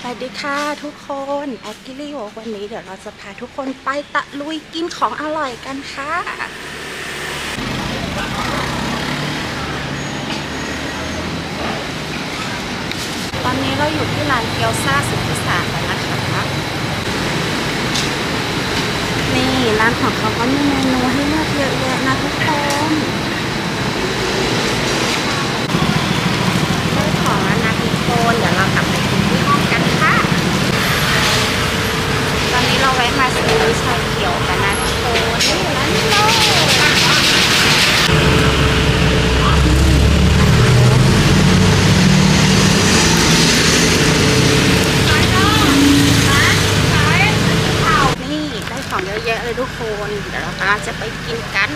สวัสดีค่ะทุกคนแอคกิลี่วันนี้เดี๋ยวเราจะพาทุกคนไปตะลุยกินของอร่อยกันค่ะตอนนี้เราอยู่ที่ร้านเกียวซ่าสุทธิสารแล้วนะคะนี่ร้านของเขาก็มีเมนูให้เลือกเยอะแยะนะทุกคนได้ของแล้วนะทุกคนเดี๋ยวเรากลับไปกินที่ห้องกันค่ะ ตอนนี้เราแวะมาซื้อชาเขียวกันนะทุกคนนี่ร้านนี้เลยนี่ได้ ของเยอะแยะเลยทุกคน เดี๋ยวเรากำลังจะไปกินกัน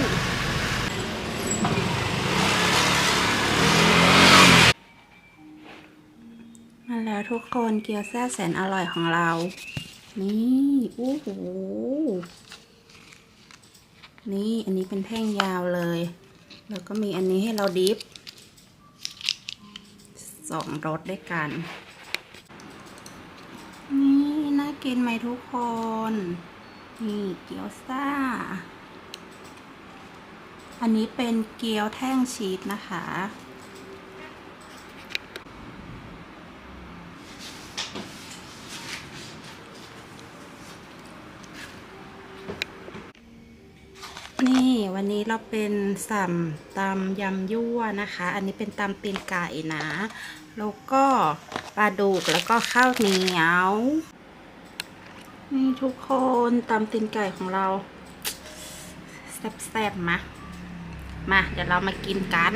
มาแล้วทุกคนเกี๊ยวแซ่บแสนอร่อยของเรา นี่โอ้โหนี่อันนี้เป็นแท่งยาวเลย แล้วก็มีอันนี้ให้เราดิฟสองรสด้วยกัน นี่ น่ากินไหมทุกคน นี่เกี๊ยวซ่า อันนี้เป็นเกี๊ยวแท่งชีสนะคะ นี่วันนี้เราเป็นสัมตำยำยั่วนะคะ อันนี้เป็นตำตีนไก่นะ แล้วก็ปลาดุกแล้วก็ข้าวเหนียว นี่ทุกคนตำตีนไก่ของเราแซ่บๆมา มา เดี๋ยวเรามากินกัน